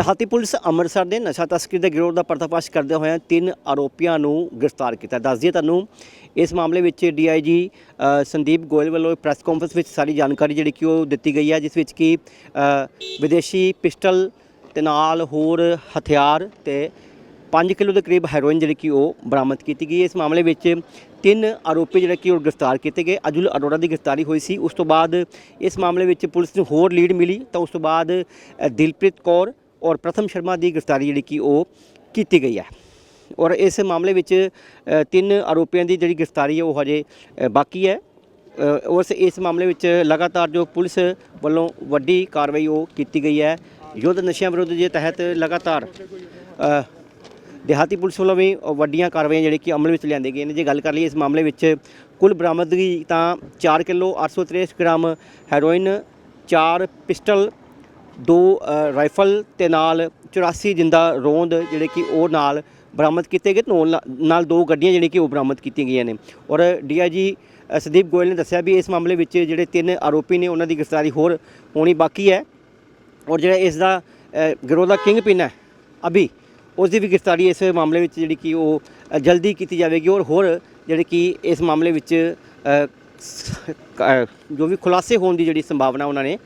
ਦਿਹਾਤੀ ਪੁਲਿਸ ਅੰਮ੍ਰਿਤਸਰ ਦੇ ਨਸ਼ਾ ਤਸਕਰੀ ਦੇ ਗਿਰੋਹ ਦਾ ਪਰਦਾਫਾਸ਼ ਕਰਦੇ ਹੋਏ ਤਿੰਨ ਆਰੋਪੀਆਂ ਨੂੰ ਗ੍ਰਿਫਤਾਰ ਕੀਤਾ। ਦੱਸ ਦਈਏ ਤੁਹਾਨੂੰ, ਇਸ ਮਾਮਲੇ ਵਿੱਚ ਡੀਆਈਜੀ ਸੰਦੀਪ ਗੋਇਲ ਵੱਲੋਂ ਪ੍ਰੈਸ ਕਾਨਫਰੰਸ ਵਿੱਚ ਸਾਰੀ ਜਾਣਕਾਰੀ ਜਿਹੜੀ ਕਿ ਉਹ ਦਿੱਤੀ ਗਈ ਹੈ, ਜਿਸ ਵਿੱਚ ਕਿ ਵਿਦੇਸ਼ੀ ਪਿਸਟਲ ਤੇ ਨਾਲ ਹੋਰ ਹਥਿਆਰ ਤੇ 5 ਕਿਲੋ ਦੇ ਕਰੀਬ ਹੈਰੋਇਨ ਜਿਹੜੀ ਕਿ ਉਹ ਬਰਾਮਦ ਕੀਤੀ ਗਈ ਇਸ ਮਾਮਲੇ ਵਿੱਚ ਤਿੰਨ ਆਰੋਪੀ ਜਿਹੜੇ ਕਿ ਉਹ ਗ੍ਰਿਫਤਾਰ ਕੀਤੇ ਗਏ। ਅਜੁਲ ਅਰੋੜਾ ਦੀ ਗ੍ਰਿਫਤਾਰੀ ਹੋਈ ਸੀ। ਉਸ ਤੋਂ ਬਾਅਦ ਇਸ ਮਾਮਲੇ ਵਿੱਚ ਪੁਲਿਸ ਨੂੰ ਹੋਰ ਲੀਡ ਮਿਲੀ। ਤਾਂ ਉਸ ਤੋਂ ਬਾਅਦ ਦਿਲਪ੍ਰੀਤ ਕੌਰ ਔਰ ਪ੍ਰਥਮ ਸ਼ਰਮਾ ਦੀ ਗ੍ਰਿਫਤਾਰੀ ਜਿਹੜੀ ਕਿ ਉਹ ਕੀਤੀ ਗਈ ਹੈ। ਔਰ ਇਸ ਮਾਮਲੇ ਵਿੱਚ ਤਿੰਨ ਆਰੋਪੀਆਂ ਦੀ ਜਿਹੜੀ ਗ੍ਰਿਫਤਾਰੀ ਹੈ ਉਹ ਹਜੇ ਬਾਕੀ ਹੈ। ਉਸ ਇਸ ਮਾਮਲੇ ਵਿੱਚ ਲਗਾਤਾਰ ਜੋ ਪੁਲਿਸ ਵੱਲੋਂ ਵੱਡੀ ਕਾਰਵਾਈ ਉਹ ਕੀਤੀ ਗਈ ਹੈ। ਯੁੱਧ ਨਸ਼ਿਆਂ ਵਿਰੁੱਧ ਦੇ ਤਹਿਤ ਲਗਾਤਾਰ ਦਿਹਾਤੀ ਪੁਲਿਸ ਵੱਲੋਂ ਵੀ ਵੱਡੀਆਂ ਕਾਰਵਾਈਆਂ ਜਿਹੜੀ ਕਿ ਅਮਲ ਵਿੱਚ ਲਿਆਂਦੀ ਗਈਆਂ ਨੇ। ਜੇ ਗੱਲ ਕਰ ਲਈਏ ਇਸ ਮਾਮਲੇ ਵਿੱਚ ਕੁੱਲ ਬਰਾਮਦਗੀ ਤਾਂ 4 ਕਿਲੋ 863 ਗ੍ਰਾਮ ਹੈਰੋਇਨ 4 ਪਿਸਟਲ ਦੋ ਰਾਈਫਲ ਤੇ ਨਾਲ 84 ਜਿੰਦਾ ਰੋਂਦ ਜਿਹੜੇ ਕਿ ਉਹ ਨਾਲ ਬਰਾਮਦ ਕੀਤੇ ਗਏ ਤੇ ਨਾਲ- ਦੋ ਗੱਡੀਆਂ ਜਿਹੜੀਆਂ ਕਿ ਉਹ ਬਰਾਮਦ ਕੀਤੀਆਂ ਗਈਆਂ ਨੇ। ਔਰ ਡੀਆਈਜੀ ਸੰਦੀਪ ਗੋਇਲ ਨੇ ਦੱਸਿਆ ਵੀ ਇਸ ਮਾਮਲੇ ਵਿੱਚ ਜਿਹੜੇ ਤਿੰਨ ਆਰੋਪੀ ਨੇ ਉਹਨਾਂ ਦੀ ਗ੍ਰਿਫਤਾਰੀ ਹੋਰ ਹੋਣੀ ਬਾਕੀ ਹੈ। ਔਰ ਜਿਹੜਾ ਇਸ ਦਾ ਗਿਰੋਹ ਦਾ ਕਿੰਗ ਪਿਨ ਹੈ, ਅਭੀ ਉਸ ਦੀ ਵੀ ਗ੍ਰਿਫਤਾਰੀ ਇਸ ਮਾਮਲੇ ਵਿੱਚ ਜਿਹੜੀ ਕਿ ਉਹ ਜਲਦੀ ਕੀਤੀ ਜਾਵੇਗੀ। ਔਰ ਹੋਰ ਜਿਹੜੇ ਕਿ ਇਸ ਮਾਮਲੇ ਵਿੱਚ ਜੋ ਵੀ ਖੁਲਾਸੇ ਹੋਣ ਦੀ ਜਿਹੜੀ ਸੰਭਾਵਨਾ ਉਹਨਾਂ ਨੇ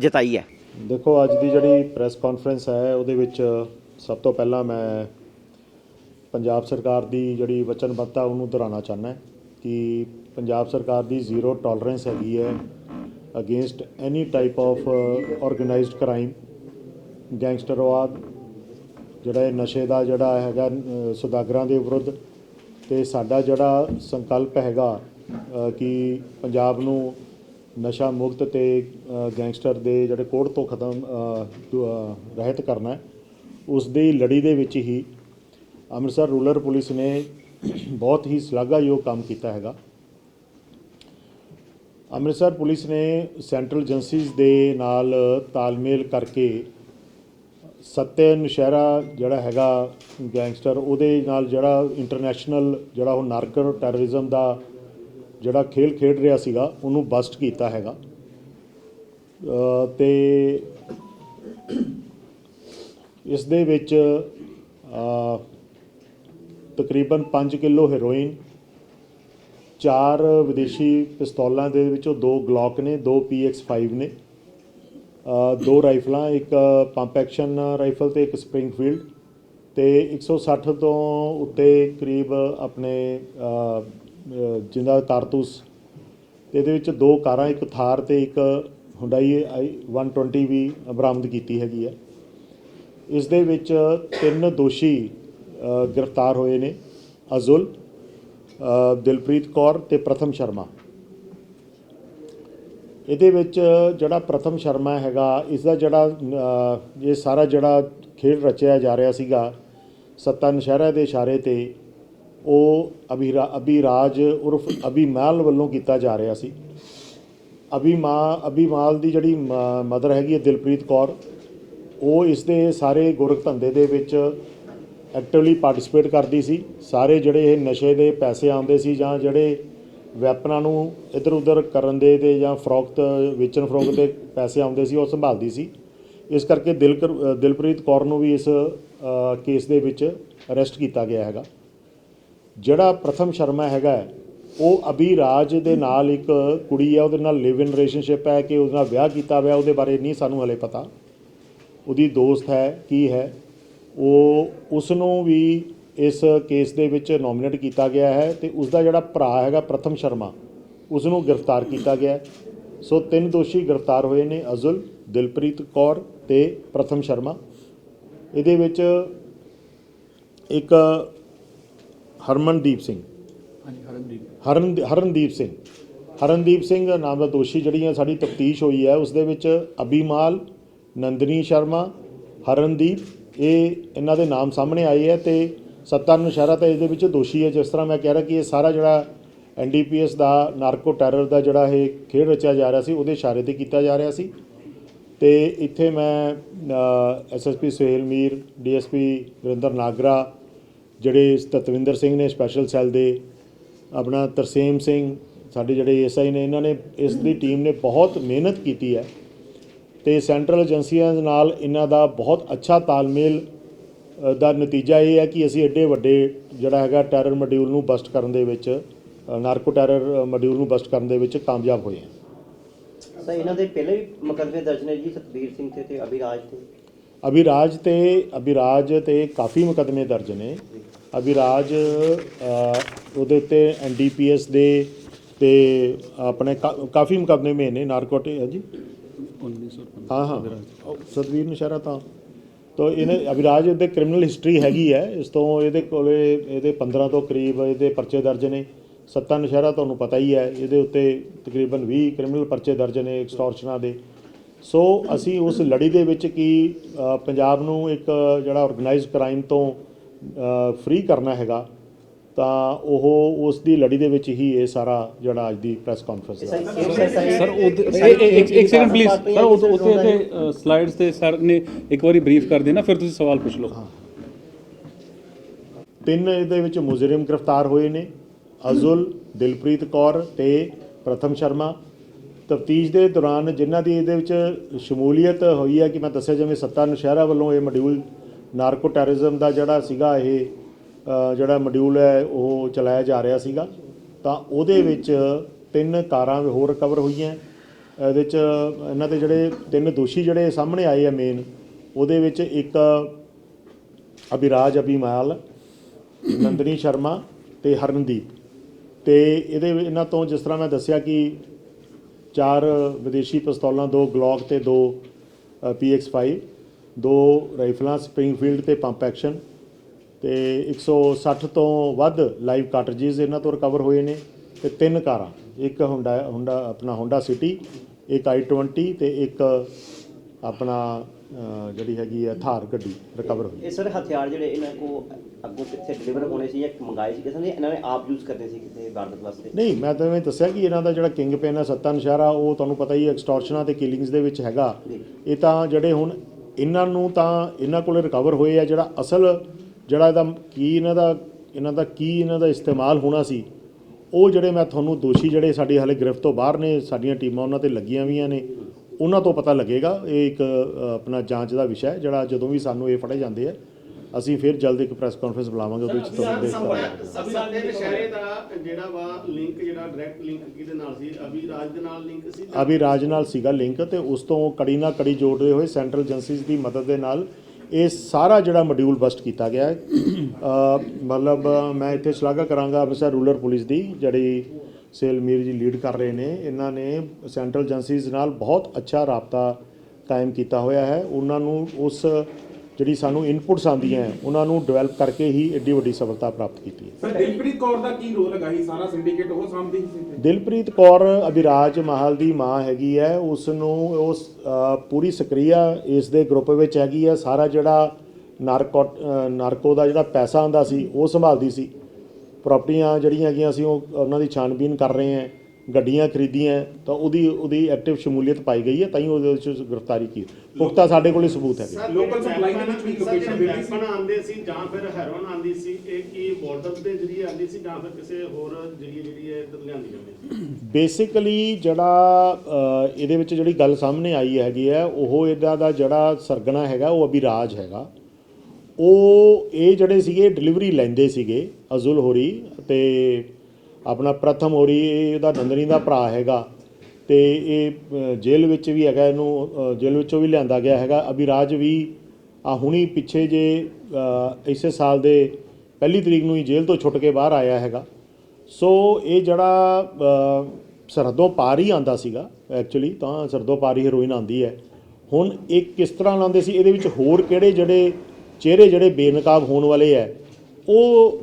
ਜਤਾਈ ਹੈ। ਦੇਖੋ, ਅੱਜ ਦੀ ਜਿਹੜੀ ਪ੍ਰੈਸ ਕਾਨਫਰੰਸ ਹੈ, ਉਹਦੇ ਵਿੱਚ ਸਭ ਤੋਂ ਪਹਿਲਾਂ ਮੈਂ ਪੰਜਾਬ ਸਰਕਾਰ ਦੀ ਜਿਹੜੀ ਵਚਨਬੱਧਤਾ, ਉਹਨੂੰ ਦੁਹਰਾਉਣਾ ਚਾਹੁੰਦਾ ਕਿ ਪੰਜਾਬ ਸਰਕਾਰ ਦੀ ਜ਼ੀਰੋ ਟੋਲਰੈਂਸ ਹੈਗੀ ਹੈ against any type of organised crime ਗੈਂਗਸਟਰਵਾਦ ਜਿਹੜਾ ਇਹ ਨਸ਼ੇ ਦਾ ਜਿਹੜਾ ਹੈਗਾ ਸੁਦਾਗਰਾਂ ਦੇ ਵਿਰੁੱਧ। ਤੇ ਸਾਡਾ ਜਿਹੜਾ ਸੰਕਲਪ ਹੈਗਾ ਕਿ ਪੰਜਾਬ ਨੂੰ ਨਸ਼ਾ ਮੁਕਤ ਤੇ ਗੈਂਗਸਟਰ ਦੇ ਜਿਹੜੇ ਕੋੜ ਤੋਂ ਖਤਮ ਰਹਿਤ ਕਰਨਾ ਉਸ ਦੀ ਲੜੀ ਦੇ ਵਿੱਚ ਹੀ ਅੰਮ੍ਰਿਤਸਰ ਰੂਰਲ ਪੁਲਿਸ ਨੇ ਬਹੁਤ ਹੀ ਸ਼ਲਾਘਾਯੋਗ ਕੰਮ ਕੀਤਾ ਹੈਗਾ। ਅੰਮ੍ਰਿਤਸਰ ਪੁਲਿਸ ਨੇ ਸੈਂਟਰਲ ਏਜੰਸੀਜ਼ ਦੇ ਨਾਲ ਤਾਲਮੇਲ ਕਰਕੇ ਸੱਤੇ ਨਸ਼ਹਿਰਾ ਜਿਹੜਾ ਹੈਗਾ ਗੈਂਗਸਟਰ, ਉਹਦੇ ਨਾਲ ਜਿਹੜਾ ਇੰਟਰਨੈਸ਼ਨਲ ਜਿਹੜਾ ਉਹ ਨਾਰਕੋ ਟੈਰਰਿਜ਼ਮ ਦਾ ਜਿਹੜਾ ਖੇਲ ਖੇਡ ਰਿਹਾ ਸੀਗਾ ਉਹਨੂੰ ਬਸਟ ਕੀਤਾ ਹੈਗਾ। ਅ, ਤੇ ਇਸ ਦੇ ਵਿੱਚ ਤਕਰੀਬਨ 5 ਕਿਲੋ ਹੈਰੋਇਨ ਚਾਰ ਵਿਦੇਸ਼ੀ ਪਿਸਤੌਲਾਂ ਦੇ ਵਿੱਚੋਂ ਦੋ ਗਲੌਕ ਨੇ ਦੋ PX5 ਨੇ ਦੋ ਰਾਈਫਲਾਂ ਇੱਕ ਪੰਪ ਐਕਸ਼ਨ ਰਾਈਫਲ ਤੇ ਇੱਕ ਸਪ੍ਰਿੰਗਫੀਲਡ ਤੇ 160 ਤੋਂ ਉੱਤੇ ਕਰੀਬ ਆਪਣੇ ਜਿਹਦਾ ਕਾਰਤੂਸ ਤੇ ਇਹਦੇ ਵਿੱਚ ਦੋ ਕਾਰਾਂ, ਇੱਕ ਥਾਰ ਤੇ ਇੱਕ ਹੁੰਡਾਈ ਆਈ 120 ਵੀ ਬਰਾਮਦ ਕੀਤੀ ਹੈਗੀ ਹੈ ਇਸ ਦੇ ਵਿੱਚ ਤਿੰਨ ਦੋਸ਼ੀ ਗ੍ਰਿਫਤਾਰ ਹੋਏ ਨੇ, ਅਜ਼ੁਲ ਦਿਲਪ੍ਰੀਤ ਕੌਰ ਤੇ ਪ੍ਰਥਮ ਸ਼ਰਮਾ। ਇਹਦੇ ਵਿੱਚ ਜਿਹੜਾ ਪ੍ਰਥਮ ਸ਼ਰਮਾ ਹੈਗਾ ਇਸ ਦਾ ਜਿਹੜਾ ਇਹ ਸਾਰਾ ਜਿਹੜਾ ਖੇਡ ਰਚਿਆ ਜਾ ਰਿਹਾ ਸੀਗਾ, ਸੱਤਾ ਨਸ਼ਹਿਰਾ ਦੇ ਇਸ਼ਾਰੇ ਤੇ ਉਹ ਅਭਿਰਾ, ਅਭਿਰਾਜ ਉਰਫ ਅਭਿਮਾਲ ਵੱਲੋਂ ਕੀਤਾ ਜਾ ਰਿਹਾ ਸੀ। ਅਭਿਮਾ, ਅਭਿਮਾਲ ਦੀ ਜਿਹੜੀ ਮਦਰ ਹੈਗੀ ਹੈ ਦਿਲਪ੍ਰੀਤ ਕੌਰ, ਉਹ ਇਸ ਦੇ ਸਾਰੇ ਗੋਰਖ ਧੰਦੇ ਦੇ ਵਿੱਚ ਐਕਟਿਵਲੀ ਪਾਰਟਿਸਿਪੇਟ ਕਰਦੀ ਸੀ। ਸਾਰੇ ਜਿਹੜੇ ਇਹ ਨਸ਼ੇ ਦੇ ਪੈਸੇ ਆਉਂਦੇ ਸੀ ਜਾਂ ਜਿਹੜੇ ਵੈਪਨਾਂ ਨੂੰ ਇਧਰ ਉਧਰ ਕਰਨ ਦੇ ਤੇ ਜਾਂ ਫਰੋਖਤ, ਵੇਚਣ ਫਰੋਖਤ ਦੇ ਪੈਸੇ ਆਉਂਦੇ ਸੀ, ਉਹ ਸੰਭਾਲਦੀ ਸੀ। ਇਸ ਕਰਕੇ ਦਿਲ ਦਿਲਪ੍ਰੀਤ ਕੌਰ ਨੂੰ ਵੀ ਇਸ ਕੇਸ ਦੇ ਵਿੱਚ ਅਰੈਸਟ ਕੀਤਾ ਗਿਆ ਹੈਗਾ। ਜਿਹੜਾ ਪ੍ਰਥਮ ਸ਼ਰਮਾ ਹੈਗਾ ਉਹ ਅਭੀ ਰਾਜ ਦੇ ਨਾਲ ਇੱਕ ਕੁੜੀ ਹੈ ਉਹਦੇ ਨਾਲ ਲਿਵ ਇਨ ਰਿਲੇਸ਼ਨਸ਼ਿਪ ਹੈ ਕਿ ਉਹਦੇ ਨਾਲ ਵਿਆਹ ਕੀਤਾ ਹੋਇਆ, ਉਹਦੇ ਬਾਰੇ ਨਹੀਂ ਸਾਨੂੰ ਹਲੇ ਪਤਾ। ਉਹਦੀ ਦੋਸਤ ਹੈ, ਕੀ ਹੈ, ਉਹ ਉਸ ਨੂੰ ਵੀ ਇਸ ਕੇਸ ਦੇ ਵਿੱਚ ਨੋਮੀਨੇਟ ਕੀਤਾ ਗਿਆ ਹੈ ਤੇ ਉਸ ਦਾ ਜਿਹੜਾ ਭਰਾ ਹੈਗਾ ਪ੍ਰਥਮ ਸ਼ਰਮਾ ਉਸ ਨੂੰ ਗ੍ਰਿਫਤਾਰ ਕੀਤਾ ਗਿਆ ਸੋ ਤਿੰਨ ਦੋਸ਼ੀ ਗ੍ਰਿਫਤਾਰ ਹੋਏ ਨੇ, ਅਜ਼ੁਲ, ਦਿਲਪ੍ਰੀਤ ਕੌਰ ਤੇ ਪ੍ਰਥਮ ਸ਼ਰਮਾ। ਇਹਦੇ ਵਿੱਚ ਇੱਕ ਹਰਮਨਦੀਪ ਸਿੰਘ। ਹਰਨ ਹਰਨਦੀਪ ਸਿੰਘ। ਹਰਨਦੀਪ ਸਿੰਘ ਨਾਮ ਦਾ ਦੋਸ਼ੀ ਜਿਹੜੀਆਂ ਸਾਡੀ ਤਫਤੀਸ਼ ਹੋਈ ਹੈ ਉਸ ਦੇ ਵਿੱਚ ਅਬੀਮਾਲ ਨੰਦਨੀ ਸ਼ਰਮਾ ਹਰਨਦੀਪ ਇਹ ਇਹਨਾਂ ਦੇ ਨਾਮ ਸਾਹਮਣੇ ਆਏ ਹੈ ਤੇ ਸੱਤਾ ਨਸ਼ਹਿਰਾ ਤਾਂ ਇਹਦੇ ਵਿੱਚ ਦੋਸ਼ੀ ਹੈ ਜਿਸ ਤਰ੍ਹਾਂ ਮੈਂ ਕਹਿ ਰਿਹਾ ਕਿ ਇਹ ਸਾਰਾ ਜਿਹੜਾ ਐਨਡੀਪੀਐਸ ਦਾ ਨਾਰਕੋ ਟੈਰਰ ਦਾ ਜਿਹੜਾ ਇਹ ਖੇਡ ਰਚਿਆ ਜਾ ਰਿਹਾ ਸੀ ਉਹਦੇ ਇਸ਼ਾਰੇ ਤੇ ਕੀਤਾ ਜਾ ਰਿਹਾ ਸੀ। ਤੇ ਇੱਥੇ ਮੈਂ ਐਸਐਸਪੀ ਸੁਹੇਲ ਮੀਰ ਡੀਐਸਪੀ ਵਰਿੰਦਰ ਨਾਗਰਾ ਜਿਹੜੇ ਤਤਵਿੰਦਰ ਸਿੰਘ ਨੇ ਸਪੈਸ਼ਲ ਸੈੱਲ ਦੇ, ਆਪਣਾ ਤਰਸੇਮ ਸਿੰਘ, ਸਾਡੇ ਜਿਹੜੇ ਐਸਆਈ ਨੇ, ਇਹਨਾਂ ਨੇ ਇਸ ਦੀ ਟੀਮ ਨੇ ਬਹੁਤ ਮਿਹਨਤ ਕੀਤੀ ਹੈ ਤੇ ਸੈਂਟਰਲ ਏਜੰਸੀਆਂ ਦੇ ਨਾਲ ਇਹਨਾਂ ਦਾ ਬਹੁਤ ਅੱਛਾ ਤਾਲਮੇਲ ਦਾ ਨਤੀਜਾ ਇਹ ਹੈ ਕਿ ਅਸੀਂ ਐਡੇ ਵੱਡੇ ਜਿਹੜਾ ਹੈਗਾ ਟੈਰਰ ਮੋਡਿਊਲ ਨੂੰ ਬਸਟ ਕਰਨ ਦੇ ਵਿੱਚ ਨਾਰਕੋ ਟੈਰਰ ਮੋਡਿਊਲ ਨੂੰ ਬਸਟ ਕਰਨ ਦੇ ਵਿੱਚ ਕਾਮਯਾਬ ਹੋਏ ਹਾਂ। ਸਰ, ਇਹਨਾਂ ਦੇ ਪਹਿਲੇ ਵੀ ਮੁਕੱਦਮੇ ਦਰਜ ਨੇ ਜੀ, ਸਤਬੀਰ ਸਿੰਘ ਤੇ ਤੇ ਅਭਿਰਾਜ ਤੇ। ਅਭਿਰਾਜ ਤੇ ਅਭਿਰਾਜ ਤੇ ਕਾਫੀ ਮੁਕੱਦਮੇ ਦਰਜ ਨੇ। ਅਭਿਰਾਜ ਉਹਦੇ ਉੱਤੇ ਐਨਡੀਪੀਐਸ ਦੇ ਤੇ ਆਪਣੇ ਕਾਫੀ ਮੁਕੱਦਮੇ ਨੇ ਨਾਰਕੋਟਿਕ ਹੈ ਜੀ? 1915 ਹਾਂ ਹਾਂ। ਸਤਵੀਰ ਨਸ਼ਹਿਰਾ ਤਾਂ। ਤੋ ਇਹਨੇ ਅਭਿਰਾਜ ਦੇ ਕ੍ਰਿਮੀਨਲ ਹਿਸਟਰੀ ਹੈਗੀ ਹੈ। ਇਸ ਤੋਂ ਇਹਦੇ ਕੋਲੇ ਇਹਦੇ 15 ਤੋਂ ਕਰੀਬ ਇਹਦੇ ਪਰਚੇ ਦਰਜ ਨੇ। ਸੱਤਾ ਨਸ਼ਹਿਰਾ ਤੁਹਾਨੂੰ ਪਤਾ ਹੀ ਹੈ ਇਹਦੇ ਉੱਤੇ ਤਕਰੀਬਨ 20 ਕ੍ਰਿਮੀਨਲ ਪਰਚੇ ਦਰਜ ਨੇ ਐਕਸਟੋਰਸ਼ਨਾਂ ਦੇ। ਸੋ ਅਸੀਂ ਉਸ ਲੜੀ ਦੇ ਵਿੱਚ ਕੀ ਪੰਜਾਬ ਨੂੰ ਇੱਕ ਜਿਹੜਾ ਆਰਗੇਨਾਈਜ਼ਡ ਕ੍ਰਾਈਮ ਤੋਂ ਫ੍ਰੀ ਕਰਨਾ ਹੈਗਾ ਤਾਂ ਉਹ ਉਸ ਦੀ ਲੜੀ ਦੇ ਵਿੱਚ ਹੀ ਇਹ ਸਾਰਾ ਜਿਹੜਾ ਅੱਜ ਦੀ ਪ੍ਰੈਸ ਕਾਨਫਰੰਸ ਦਾ। ਸਰ ਇੱਕ ਇੱਕ ਸੈਕਿੰਡ ਪਲੀਜ਼ ਸਰ ਉਹ ਉੱਥੇ ਤੇ ਸਲਾਈਡਸ ਤੇ ਸਰ ਨੇ ਇੱਕ ਵਾਰੀ ਬਰੀਫ ਕਰ ਦੇਣਾ ਫਿਰ ਤੁਸੀਂ ਸਵਾਲ ਪੁੱਛ ਲਓ। ਤਿੰਨ ਇਹਦੇ ਵਿੱਚ ਮੁਜਰਮ ਗ੍ਰਿਫਤਾਰ ਹੋਏ ਨੇ ਅਜ਼ੁਲ ਦਿਲਪ੍ਰੀਤ ਕੌਰ ਤੇ ਪ੍ਰਥਮ ਸ਼ਰਮਾ। ਤਫਤੀਸ਼ ਦੇ ਦੌਰਾਨ ਜਿਨ੍ਹਾਂ ਦੀ ਇਹਦੇ ਵਿੱਚ ਸ਼ਮੂਲੀਅਤ ਹੋਈ ਹੈ ਕਿ ਮੈਂ ਦੱਸਿਆ ਜਿਵੇਂ ਸੱਤਾ ਨਸ਼ਹਿਰਾ ਵੱਲੋਂ ਇਹ ਮੋਡਿਊਲ ਨਾਰਕੋ ਟੈਰਰਿਜ਼ਮ ਦਾ ਜਿਹੜਾ ਸੀਗਾ ਇਹ ਜਿਹੜਾ ਮੋਡਿਊਲ ਹੈ ਉਹ ਚਲਾਇਆ ਜਾ ਰਿਹਾ ਸੀਗਾ, ਤਾਂ ਉਹਦੇ ਵਿੱਚ ਤਿੰਨ ਕਾਰਾਂ ਹੋਰ ਰਿਕਵਰ ਹੋਈਆਂ। ਇਹਦੇ ਚ ਇਹਨਾਂ ਦੇ ਜਿਹੜੇ ਤਿੰਨ ਦੋਸ਼ੀ ਜਿਹੜੇ ਸਾਹਮਣੇ ਆਏ ਆ ਮੇਨ ਉਹਦੇ ਵਿੱਚ ਇੱਕ ਅਭਿਰਾਜ ਅਭਿਮਾਲ, ਨੰਦਨੀ ਸ਼ਰਮਾ ਤੇ ਹਰਨਦੀਪ। ਤੇ ਇਹਦੇ ਇਹਨਾਂ ਤੋਂ ਜਿਸ ਤਰ੍ਹਾਂ ਮੈਂ ਦੱਸਿਆ ਕਿ ਚਾਰ ਵਿਦੇਸ਼ੀ ਪਿਸਤੌਲਾਂ, ਦੋ ਗਲੌਕ ਤੇ ਦੋ PX5 ਦੋ ਰਾਈਫਲਾਂ ਸਪ੍ਰਿੰਗਫੀਲਡ ਤੇ ਪੰਪ ਐਕਸ਼ਨ ਤੇ 160 ਤੋਂ ਵੱਧ ਲਾਈਵ ਕਾਰਟ੍ਰਿਜਸ ਇਹਨਾਂ ਤੋਂ ਰਿਕਵਰ ਹੋਏ ਨੇ ਤੇ ਤਿੰਨ ਕਾਰਾਂ, ਇੱਕ ਹੁੰਡਾ ਹੁੰਡਾ, ਆਪਣਾ ਹੋਂਡਾ ਸਿਟੀ ਇੱਕ i20 ਤੇ ਇੱਕ ਆਪਣਾ ਜਿਹੜੀ ਹੈਗੀ ਹੈ ਥਾਰ ਗੱਡੀ ਰਿਕਵਰ ਹੋਈ। ਇਹ ਸਰ ਹਥਿਆਰ ਜਿਹੜੇ ਇਹਨਾਂ ਕੋ ਅੱਗੋਂ ਕਿੱਥੇ ਡਿਲੀਵਰ ਹੋਣੇ ਸੀ ਜਾਂ ਮੰਗਾਏ ਸੀ ਕਿਸੇ ਨੇ ਇਹਨਾਂ ਨੇ ਆਪ ਯੂਜ਼ ਕਰਨੇ ਸੀ ਕਿਤੇ ਵਾਰਦਾਤ ਵਾਸਤੇ? ਨਹੀਂ ਮੈਂ ਤਾਂ ਐਵੇਂ ਦੱਸਿਆ ਕਿ ਇਹਨਾਂ ਦਾ ਜਿਹੜਾ ਕਿੰਗ ਪੈਨ ਹੈ ਸੱਤਾ ਨਸ਼ਾਰਾ ਉਹ ਤੁਹਾਨੂੰ ਪਤਾ ਹੀ ਐਕਸਟੋਰਸ਼ਨਾਂ ਤੇ ਕਿਲਿੰਗਸ ਦੇ ਵਿੱਚ ਹੈਗਾ। ਇਹ ਤਾਂ ਜਿਹੜੇ ਹੁਣ ਇਹਨਾਂ ਨੂੰ ਤਾਂ ਇਹਨਾਂ ਕੋਲੇ ਰਿਕਵਰ ਹੋਏ ਆ ਜਿਹੜਾ ਅਸਲ ਜਿਹੜਾ ਇਹਦਾ ਕੀ ਇਹਨਾਂ ਦਾ ਇਹਨਾਂ ਦਾ ਕੀ ਇਹਨਾਂ ਦਾ ਇਸਤੇਮਾਲ ਹੋਣਾ ਸੀ ਉਹ ਜਿਹੜੇ ਮੈਂ ਤੁਹਾਨੂੰ ਦੋਸ਼ੀ ਜਿਹੜੇ ਸਾਡੀ ਹਾਲੇ ਗ੍ਰਿਫਤ ਤੋਂ ਬਾਹਰ ਨੇ ਸਾਡੀਆਂ ਟੀਮਾਂ ਉਹਨਾਂ ਤੇ ਲੱਗੀਆਂ ਵੀਆਂ ਨੇ ਉਹਨਾਂ ਤੋਂ ਪਤਾ ਲੱਗੇਗਾ ਇਹ ਇੱਕ ਆਪਣਾ ਜਾਂਚ ਦਾ ਵਿਸ਼ਾ ਹੈ ਜਿਹੜਾ ਜਦੋਂ ਵੀ ਸਾਨੂੰ ਇਹ ਫੜੇ ਜਾਂਦੇ ਆ। ਅਸੀਂ ਫਿਰ ਜਲਦ ਇੱਕ ਪ੍ਰੈਸ ਕਾਨਫਰੰਸ ਬੁਲਾਵਾਂਗੇ ਉਹਦੇ ਵਿੱਚ ਤੁਹਾਨੂੰ ਦੇਖ ਕਰਾਂਗੇ ਸੱਤੇ ਨਸ਼ਹਿਰੇ ਦਾ ਜਿਹੜਾ ਵਾ ਲਿੰਕ ਜਿਹੜਾ ਡਾਇਰੈਕਟ ਲਿੰਕ ਕਿਹਦੇ ਨਾਲ ਸੀ ਅਭੀ ਰਾਜ ਦੇ ਨਾਲ ਲਿੰਕ ਸੀ? ਅਭੀ ਰਾਜ ਨਾਲ ਸੀਗਾ ਲਿੰਕ ਤੇ ਉਸ ਤੋਂ ਕੜੀ ਨਾਲ ਕੜੀ ਜੋੜਦੇ ਹੋਏ ਸੈਂਟਰਲ ਏਜੰਸੀਜ਼ ਦੀ ਮਦਦ ਦੇ ਨਾਲ ਇਹ ਸਾਰਾ ਜਿਹੜਾ ਮੋਡਿਊਲ ਬਸਟ ਕੀਤਾ ਗਿਆ ਹੈ। ਮਤਲਬ ਮੈਂ ਇੱਥੇ ਸ਼ਲਾਘਾ ਕਰਾਂਗਾ ਅੰਮ੍ਰਿਤਸਰ ਰੂਰਲ ਪੁਲਿਸ ਦੀ ਜਿਹੜੀ ਸੇਲ ਮੀਰ ਜੀ ਲੀਡ ਕਰ ਰਹੇ ਨੇ ਇਹਨਾਂ ਨੇ ਸੈਂਟਰਲ ਏਜੰਸੀਜ਼ ਨਾਲ ਬਹੁਤ ਅੱਛਾ ਰਾਬਤਾ ਕਾਇਮ ਕੀਤਾ ਹੋਇਆ ਹੈ। ਉਹਨਾਂ ਨੂੰ ਉਸ ਜਿਹੜੀ ਸਾਨੂੰ ਇਨਪੁਟਸ ਆਉਂਦੀਆਂ ਹੈ ਉਹਨਾਂ ਨੂੰ ਡਿਵੈਲਪ ਕਰਕੇ ਹੀ ਐਡੀ ਵੱਡੀ ਸਫਲਤਾ ਪ੍ਰਾਪਤ ਕੀਤੀ ਹੈ। ਸਰ ਦਿਲਪ੍ਰੀਤ ਕੌਰ ਦਾ ਕੀ ਰੋਲ ਹੈਗਾ ਸੀ ਸਾਰਾ ਸਿੰਡੀਕੇਟ ਉਹ ਸਾਂਭਦੀ ਸੀ ਦਿਲਪ੍ਰੀਤ ਕੌਰ ਅਭਿਰਾਜ ਮਹਾਲ ਦੀ ਮਾਂ ਹੈਗੀ ਹੈ। ਉਸ ਨੂੰ ਉਸ ਪੂਰੀ ਸਕਰੀਆ ਇਸ ਦੇ ਗਰੁੱਪ ਵਿੱਚ ਹੈਗੀ ਹੈ। ਸਾਰਾ ਜਿਹੜਾ ਨਾਰਕੋ ਨਾਰਕੋ ਦਾ ਜਿਹੜਾ ਪੈਸਾ ਆਂਦਾ ਸੀ ਉਹ ਸੰਭਾਲਦੀ ਸੀ। ਪ੍ਰਾਪਰਟੀਆਂ ਜਿਹੜੀਆਂ ਹੈਗੀਆਂ ਸੀ ਉਹ ਉਹਨਾਂ ਦੀ ਛਾਣਬੀਨ ਕਰ ਰਹੇ ਹਾਂ। ਗੱਡੀਆਂ ਖਰੀਦੀਆਂ ਤਾਂ ਉਹਦੀ ਉਹਦੀ ਐਕਟਿਵ ਸ਼ਮੂਲੀਅਤ ਪਾਈ ਗਈ ਹੈ ਤਾਂ ਹੀ ਉਹਦੇ ਵਿੱਚ ਗ੍ਰਿਫਤਾਰੀ ਕੀ ਪੁਖਤਾ ਸਾਡੇ ਕੋਲੇ ਸਬੂਤ ਹੈ। ਜਿਹੜੇ supply ਦੇ ਵਿੱਚ ਵੀ ਜਿਹੜੇ ਮਿਲਦੀ ਸੀ? ਆਉਂਦੇ ਸੀ ਜਾਂ ਫਿਰ ਹੈਰੋਨ ਆਉਂਦੀ ਸੀ ਇਹ ਕੀ ਬਾਰਡਰ ਦੇ ਜਰੀਏ ਆਉਂਦੀ ਸੀ ਜਾਂ ਫਿਰ ਕਿਸੇ ਹੋਰ ਜਰੀਏ ਜਿਹੜੀ ਹੈ ਇੱਧਰ ਲਿਆਂਦੀ ਜਾਂਦੀ ਸੀ? ਬੇਸਿਕਲੀ ਜਿਹੜਾ ਇਹਦੇ ਵਿੱਚ ਜਿਹੜੀ ਗੱਲ ਸਾਹਮਣੇ ਆਈ ਹੈਗੀ ਹੈ ਉਹ ਇਹਦਾ ਦਾ ਜਿਹੜਾ ਸਰਗਣਾ ਹੈਗਾ ਉਹ ਅਭਿਰਾਜ ਹੈਗਾ। ਉਹ ਇਹ ਜਿਹੜੇ ਸੀਗੇ ਡਿਲੀਵਰੀ ਲੈਂਦੇ ਸੀਗੇ ਅਜ਼ੁਲ ਹੋਰੀ ਤੇ ਆਪਣਾ ਪ੍ਰਥਮ ਹੋਰੀ ਇਹ ਇਹਦਾ ਨੰਦਨੀ ਦਾ ਭਰਾ ਹੈਗਾ ਤੇ ਇਹ ਜੇਲ੍ਹ ਵਿੱਚ ਵੀ ਹੈਗਾ ਇਹਨੂੰ ਜੇਲ੍ਹ ਵਿੱਚੋਂ ਵੀ ਲਿਆਂਦਾ ਗਿਆ ਹੈਗਾ। ਅਭਿਰਾਜ ਵੀ ਆ ਹੁਣੀ ਪਿੱਛੇ ਜੇ ਇਸੇ ਸਾਲ ਦੇ ਪਹਿਲੀ ਤਰੀਕ ਨੂੰ ਹੀ ਜੇਲ੍ਹ ਤੋਂ ਛੁੱਟ ਕੇ ਬਾਹਰ ਆਇਆ ਹੈਗਾ। ਸੋ ਇਹ ਜਿਹੜਾ ਅ, ਸਰਹੱਦੋਂ ਪਾਰ ਹੀ ਆਂਦਾ ਸੀਗਾ ਐਕਚੁਅਲੀ ਤਾਂ ਸਰਹੱਦੋਂ ਪਾਰ ਹੀ ਹੈਰੋਇਨ ਆਂਦੀ ਹੈ। ਹੁਣ ਇਹ ਕਿਸ ਤਰ੍ਹਾਂ ਲਾਉਂਦੇ ਸੀ? ਇਹਦੇ ਵਿੱਚ ਹੋਰ ਕਿਹੜੇ ਜਿਹੜੇ ਚਿਹਰੇ ਜਿਹੜੇ ਬੇਨਕਾਬ ਹੋਣ ਵਾਲੇ ਹੈ? ਉਹ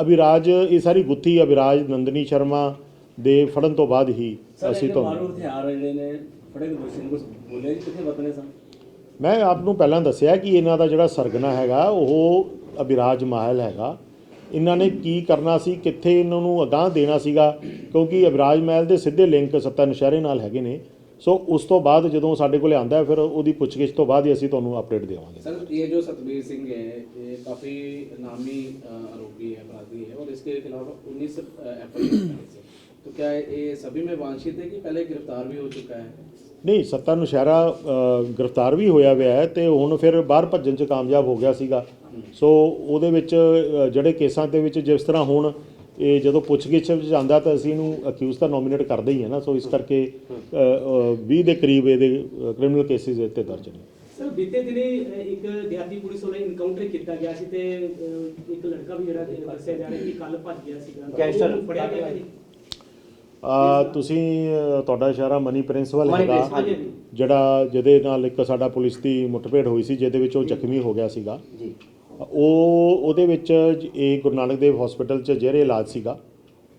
ਅਭਿਰਾਜ ਇਹ ਸਾਰੀ ਗੁੱਥੀ ਅਭਿਰਾਜ ਨੰਦਨੀ ਸ਼ਰਮਾ ਦੇ ਫੜਨ ਤੋਂ ਬਾਅਦ ਹੀ ਅਸੀਂ ਮਾਰੂ ਤੁਹਾਨੂੰ ਹਥਿਆਰ ਜਿਹੜੇ ਨੇ ਫੜੇ ਦੋਸ਼ੀ ਨੇ ਕੁਝ ਬੋਲਿਆ ਜੀ ਕਿੱਥੇ ਵਤਨੇ ਸਨ? ਮੈਂ ਆਪ ਨੂੰ ਪਹਿਲਾਂ ਦੱਸਿਆ ਕਿ ਇਹਨਾਂ ਦਾ ਜਿਹੜਾ ਸਰਗਨਾ ਹੈਗਾ ਉਹ ਅਭਿਰਾਜ ਮਾਹਲ ਹੈਗਾ। ਇਹਨਾਂ ਨੇ ਕੀ ਕਰਨਾ ਸੀ ਕਿੱਥੇ ਇਹਨਾਂ ਨੂੰ ਅਗਾਹ ਦੇਣਾ ਸੀਗਾ ਕਿਉਂਕਿ ਅਭਿਰਾਜ ਮਹਿਲ ਦੇ ਸਿੱਧੇ ਲਿੰਕ ਸੱਤਾ ਨਸ਼ਹਿਰੇ ਨਾਲ ਹੈਗੇ ਨੇ। ਸੋ ਉਸ ਤੋਂ ਬਾਅਦ ਜਦੋਂ ਸਾਡੇ ਕੋਲੇ ਆਂਦਾ ਹੈ ਫਿਰ ਉਹਦੀ ਪੁੱਛਗਿੱਛ ਤੋਂ ਬਾਅਦ ਹੀ ਅਸੀਂ ਤੁਹਾਨੂੰ ਅਪਡੇਟ ਦੇਵਾਂਗੇ सर ये जो सतबीर सिंह है ये काफ़ी नामी अ, आरोपी है अपराधी है और इसके खिलाफ उन्नीस एफ आई तो क्या ये सभी में वांछित है कि पहले गिरफ्तार भी हो चुका है ਨਹੀਂ ਸੱਤਾ ਨੁਸ਼ਹਿਰਾ ਅ, ਗ੍ਰਿਫਤਾਰ ਵੀ ਹੋਇਆ ਹੋਇਆ ਹੈ ਤੇ ਹੁਣ ਫਿਰ ਬਾਹਰ ਭੱਜਣ 'ਚ ਕਾਮਯਾਬ ਹੋ ਗਿਆ ਸੀਗਾ ਸੋ ਉਹਦੇ ਵਿੱਚ ਅ, ਜਿਹੜੇ ਕੇਸਾਂ ਦੇ ਵਿੱਚ ਜਿਸ ਤਰ੍ਹਾਂ ਹੁਣ ਇਹ ਜਦੋਂ ਪੁੱਛਗਿੱਛ ਵਿੱਚ ਜਾਂਦਾ ਤਾਂ ਅਸੀਂ ਇਹਨੂੰ ਅਕਿਊਜ਼ ਤਾਂ ਨੋਮੀਨੇਟ ਕਰਦੇ ਹੀ ਹੈ ਨਾ ਸੋ ਇਸ ਕਰਕੇ 20 ਦੇ ਕਰੀਬ ਇਹਦੇ ਕ੍ਰਿਮੀਨਲ ਕੇਸਿਸ ਇੱਥੇ ਦਰਜ ਨੇ। ਸਰ ਬੀਤੇ ਦਿਨੇ ਇੱਕ ਦਿਹਾਤੀ ਪੁਲਿਸ ਵੱਲੋਂ ਇਨਕਾਊਂਟਰ ਕੀਤਾ ਗਿਆ ਸੀ ਤੇ ਇੱਕ ਲੜਕਾ ਵੀ ਜਿਹੜਾ ਦੱਸਿਆ ਜਾ ਰਿਹਾ ਕਿ ਕੱਲ ਭੱਜ ਗਿਆ ਸੀਗਾ ਗੈਂਗਸਟਰ। ਫੜਿਆ ਗਿਆ ਜੀ ਆ ਤੁਸੀਂ ਤੁਹਾਡਾ ਇਸ਼ਾਰਾ ਮਨੀ ਪ੍ਰਿੰਸੀਪਲ ਹੈਗਾ। ਜਿਹੜਾ ਜਿਹਦੇ ਨਾਲ ਇੱਕ ਸਾਡਾ ਪੁਲਿਸ ਦੀ ਮੁੱਠਭੇੜ ਹੋਈ ਸੀ ਜਿਹਦੇ ਵਿੱਚ ਉਹ ਜ਼ਖਮੀ ਹੋ ਗਿਆ ਸੀਗਾ। ਜੀ। ਉਹ, ਉਹਦੇ ਵਿੱਚ ਇਹ ਗੁਰੂ ਨਾਨਕ ਦੇਵ ਹਸਪੀਟਲ 'ਚ ਜਿਹੜੇ ਇਲਾਜ ਸੀਗਾ,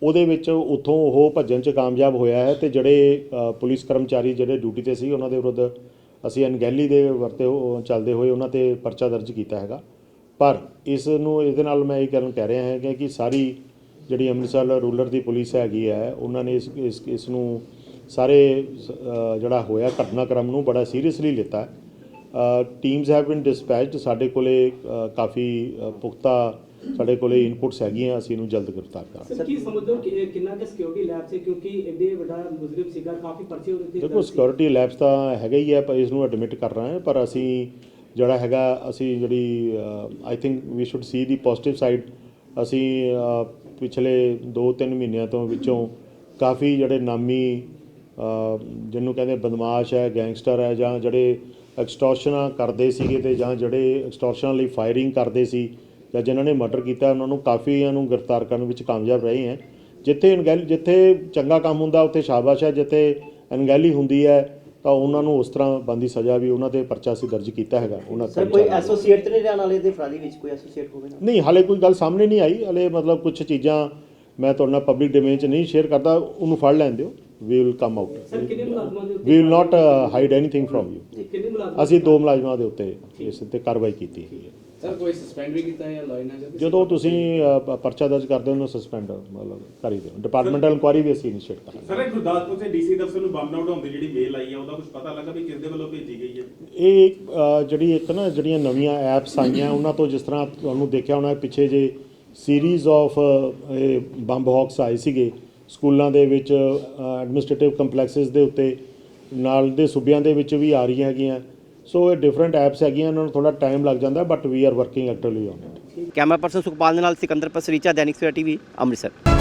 ਉਹਦੇ ਵਿੱਚ ਉੱਥੋਂ ਉਹ ਭੱਜਣ 'ਚ ਕਾਮਯਾਬ ਹੋਇਆ ਹੈ ਤੇ ਜਿਹੜੇ ਪੁਲਿਸ ਕਰਮਚਾਰੀ ਜਿਹੜੇ ਡਿਊਟੀ ਤੇ ਸੀ, ਉਹਨਾਂ ਦੇ ਵਿਰੁੱਧ ਅਸੀਂ ਅਣਗਹਿਲੀ ਦੇ ਵਰਤੇ ਉਹ ਚੱਲਦੇ ਹੋਏ ਉਹਨਾਂ ਤੇ ਪਰਚਾ ਦਰਜ ਕੀਤਾ ਹੈਗਾ। ਪਰ ਇਸ ਨੂੰ, ਇਹਦੇ ਨਾਲ ਮੈਂ ਇਹ ਕਹਿਣ ਕਹਿ ਰਿਹਾ ਹਾਂ ਕਿ ਸਾਰੀ ਜਿਹੜੀ ਅੰਮ੍ਰਿਤਸਰ ਰੂਲਰ ਦੀ ਪੁਲਿਸ ਹੈਗੀ ਹੈ, ਉਹਨਾਂ ਨੇ ਇਸ ਇਸ ਨੂੰ ਸਾਰੇ ਜਿਹੜਾ ਹੋਇਆ ਘਟਨਾਕ੍ਰਮ ਨੂੰ ਬੜਾ ਸੀਰੀਅਸਲੀ ਲਿੱਤਾ ਟੀਮਸ ਹੈਵ ਬੀਨ ਡਿਸਪੈਚਡ ਸਾਡੇ ਕੋਲੇ ਕਾਫੀ ਪੁਖਤਾ ਸਾਡੇ ਕੋਲੇ ਇਨਪੁਟਸ ਹੈਗੀਆਂ। ਅਸੀਂ ਇਹਨੂੰ ਜਲਦ ਗ੍ਰਿਫਤਾਰ ਕਰਾਂਗੇ। ਸਰ ਕੀ ਸਮਝਦੇ ਹੋ ਕਿ ਇਹ ਕਿੰਨਾ ਕਿ ਸਿਕਿਉਰਿਟੀ ਲੈਬ ਸੀ? ਕਿਉਂਕਿ ਐਡੇ ਵੱਡਾ ਮੁਜਰਮ ਸੀਗਾ ਕਾਫੀ ਪਰਚੇ ਉਹਦੇ ਤੇ ਦੇਖੋ। ਸਿਕਿਉਰਿਟੀ ਲੈਬਸ ਤਾਂ ਹੈਗਾ ਹੀ ਹੈ ਪਰ ਇਸ ਨੂੰ ਐਡਮਿਟ ਕਰ ਰਹੇ ਹਾਂ। ਪਰ ਅਸੀਂ ਜਿਹੜਾ ਹੈਗਾ ਅਸੀਂ ਜਿਹੜੀ I think we should see the positive side ਅਸੀਂ ਪਿਛਲੇ 2-3 ਮਹੀਨਿਆਂ ਤੋਂ ਵਿੱਚੋਂ ਕਾਫੀ ਜਿਹੜੇ ਨਾਮੀ ਜਿਹਨੂੰ ਕਹਿੰਦੇ ਬਦਮਾਸ਼ ਹੈ ਗੈਂਗਸਟਰ ਹੈ ਜਾਂ ਜਿਹੜੇ ਐਕਸਟੋਰਸ਼ਨਾਂ ਕਰਦੇ ਸੀਗੇ ਤੇ ਜਾਂ ਜਿਹੜੇ ਐਕਸਟੋਰਸ਼ਨ ਲਈ ਫਾਇਰਿੰਗ ਕਰਦੇ ਸੀ ਜਾਂ ਜਿਨ੍ਹਾਂ ਨੇ ਮਰਡਰ ਕੀਤਾ ਉਹਨਾਂ ਨੂੰ ਕਾਫੀਆਂ ਨੂੰ ਗ੍ਰਿਫਤਾਰ ਕਰਨ ਵਿੱਚ ਕਾਮਯਾਬ ਰਹੇ ਹੈ। ਜਿੱਥੇ ਅਣਗਹਿਲੀ ਜਿੱਥੇ ਚੰਗਾ ਕੰਮ ਹੁੰਦਾ ਉੱਥੇ ਸ਼ਾਬਾਸ਼ ਹੈ। ਜਿੱਥੇ ਅਣਗਹਿਲੀ ਹੁੰਦੀ ਹੈ ਤਾਂ ਉਹਨਾਂ ਨੂੰ ਉਸ ਤਰ੍ਹਾਂ ਬੰਦੀ ਸਜ਼ਾ ਵੀ ਉਹਨਾਂ ਤੇ ਪਰਚਾ ਸੀ ਦਰਜ ਕੀਤਾ ਹੈਗਾ। ਉਹਨਾਂ ਸਰ ਕੋਈ। ਐਸੋਸੀਏਟ ਤੇ ਨਹੀਂ ਰਹਿਣ ਵਾਲੇ ਦੇ ਫਰਾਦੀ ਵਿੱਚ ਕੋਈ ਐਸੋਸੀਏਟ ਹੋਵੇ ਨਾ ਨਹੀਂ ਹਾਲੇ ਕੋਈ ਗੱਲ ਸਾਹਮਣੇ ਨਹੀਂ ਆਈ। ਹਲੇ ਮਤਲਬ ਕੁਝ ਚੀਜ਼ਾਂ ਮੈਂ ਤੁਹਾਡੇ ਨਾਲ ਪਬਲਿਕ ਡੋਮੇਨ 'ਚ ਨਹੀਂ ਸ਼ੇਅਰ ਕਰਦਾ ਉਹਨੂੰ ਫੜ ਲੈਣ ਦਿਓ। We will come out sir ਕਿੰਨੇ ਮੁਲਾਜ਼ਮਾਂ ਦੇ we will not hide anything from you ਕਿੰਨੇ ਮੁਲਾਜ਼ਮ ਅਸੀਂ ਦੋ ਮੁਲਾਜ਼ਮਾਂ ਦੇ ਉੱਤੇ ਇਸ ਤੇ ਕਾਰਵਾਈ ਕੀਤੀ। ਹੈ। ਸਰ ਕੋਈ ਸਸਪੈਂਡ ਵੀ ਕੀਤਾ ਹੈ ਜਾਂ ਜਾਂ ਜਦੋਂ ਤੁਸੀਂ ਅ, ਪਰਚਾ ਦਰਜ ਕਰਦੇ ਹੋ ਉਹਨੂੰ ਸਸਪੈਂਡ ਮਤਲਬ ਕਰ ਦਿਓ। ਡਿਪਾਰਟਮੈਂਟਲ ਇਨਕੁਆਰੀ ਵੀ ਅਸੀਂ ਇਨੀਸ਼ੀਏਟ ਕਰਾਂਗੇ। ਸਰ ਇਹ ਗੁਰਦਾਸਪੁਰ ਤੇ ਡੀਸੀ ਦਫ਼ਤਰ ਨੂੰ ਬੰਬ ਨਾ ਉਡਾਉਣ ਦੀ ਜਿਹੜੀ ਮੇਲ ਆਈ ਹੈ ਉਹਦਾ ਕੁਝ ਪਤਾ ਲੱਗਾ ਵੀ ਕਿਸ ਦੇ ਵੱਲੋਂ ਭੇਜੀ ਗਈ ਹੈ ਇਹ ਅ, ਜਿਹੜੀ ਇੱਕ ਨਾ ਜਿਹੜੀਆਂ ਨਵੀਆਂ ਐਪਸ ਆਈਆਂ ਉਹਨਾਂ ਤੋਂ ਜਿਸ ਤਰ੍ਹਾਂ ਤੁਹਾਨੂੰ ਦੇਖਿਆ ਹੋਣਾ ਪਿੱਛੇ ਜੇ ਸੀਰੀਜ਼ ਆਫ ਇਹ ਬੰਬ ਹੌਕਸ ਆਏ ਸੀਗੇ ਸਕੂਲਾਂ ਦੇ ਵਿੱਚ ਐਡਮਿਨਿਸਟ੍ਰੇਟਿਵ ਕੰਪਲੈਕਸਿਸ ਦੇ ਉੱਤੇ, ਨਾਲ ਦੇ ਸੂਬਿਆਂ ਦੇ ਵਿੱਚ ਵੀ ਆ ਰਹੀਆਂ ਹੈਗੀਆਂ। ਸੋ ਇਹ ਡਿਫਰੈਂਟ ਐਪਸ ਹੈਗੀਆਂ ਉਹਨਾਂ ਨੂੰ ਥੋੜਾ ਟਾਈਮ ਲੱਗ ਜਾਂਦਾ but we are working actively on it camera person Sukhpal ਦੇ ਨਾਲ ਸਿਕੰਦਰ ਪਸਰੀਚਾ, ਦੈਨਿਕ ਸਵੇਰਾ ਟੀਵੀ, ਅੰਮ੍ਰਿਤਸਰ।